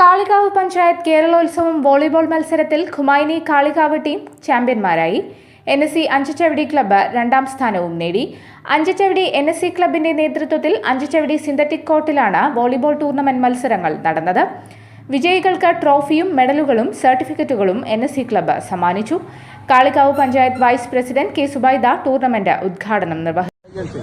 Kalikavu panchayat Keralotsavam volleyball മത്സരത്തിൽ Khomeini Kalikavu team ചാമ്പ്യന്മാരായി. N S C Anchachavadi club രണ്ടാം സ്ഥാനവും നേടി. അഞ്ചച്ചവടി എൻ എസ് സി ക്ലബിന്റെ നേതൃത്വത്തിൽ അഞ്ചച്ചവടി സിന്തറ്റിക് കോർട്ടിലാണ് വോളിബോൾ ടൂർണമെന്റ് മത്സരങ്ങൾ നടന്നത്. വിജയികൾക്ക് ട്രോഫിയും മെഡലുകളും സർട്ടിഫിക്കറ്റുകളും എൻ എസ് സി ക്ലബ്ബ് സമ്മാനിച്ചു. Kalikavu panchayat vice president K Zubaida tournament ഉദ്ഘാടനം നിർവഹിച്ചു.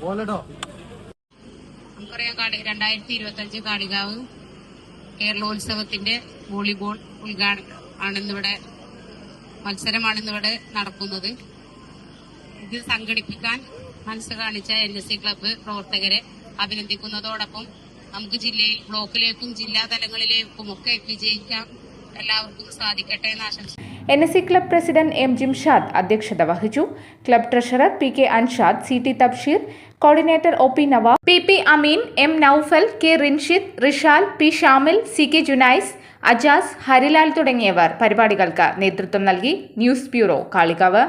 പോലെട്ടോ നമുക്കറിയാം കാളി രണ്ടായിരത്തി ഇരുപത്തി അഞ്ച് കാളികാവ് കേരളോത്സവത്തിന്റെ വോളിബോൾ ഉദ്ഘാടനം ആണിന്നിവിടെ മത്സരമാണിന്നിവിടെ നടക്കുന്നത്. ഇത് സംഘടിപ്പിക്കാൻ മനസ്സ് കാണിച്ച എൻ എസ് സി ക്ലബ്ബ് പ്രവർത്തകരെ അഭിനന്ദിക്കുന്നതോടൊപ്പം നമുക്ക് ജില്ലയിൽ ബ്ലോക്കിലേക്കും ജില്ലാ തലങ്ങളിലേക്കും ഒക്കെ വിജയിക്കാൻ എല്ലാവർക്കും സാധിക്കട്ടെ എന്ന് ആശംസിക്കുന്നു. N S C club president M Jimshad അധ്യക്ഷത വഹിച്ചു. Club treasurer P K Anshad C T Thabsheer coordinator O P Nawab P P Ameen M Noufal K Rinshid Rishal P Shamil C K Junais Ajas Harilal തുടങ്ങിയവർ പരിപാടികൾക്ക് നേതൃത്വം നൽകി. News bureau Kalikavu.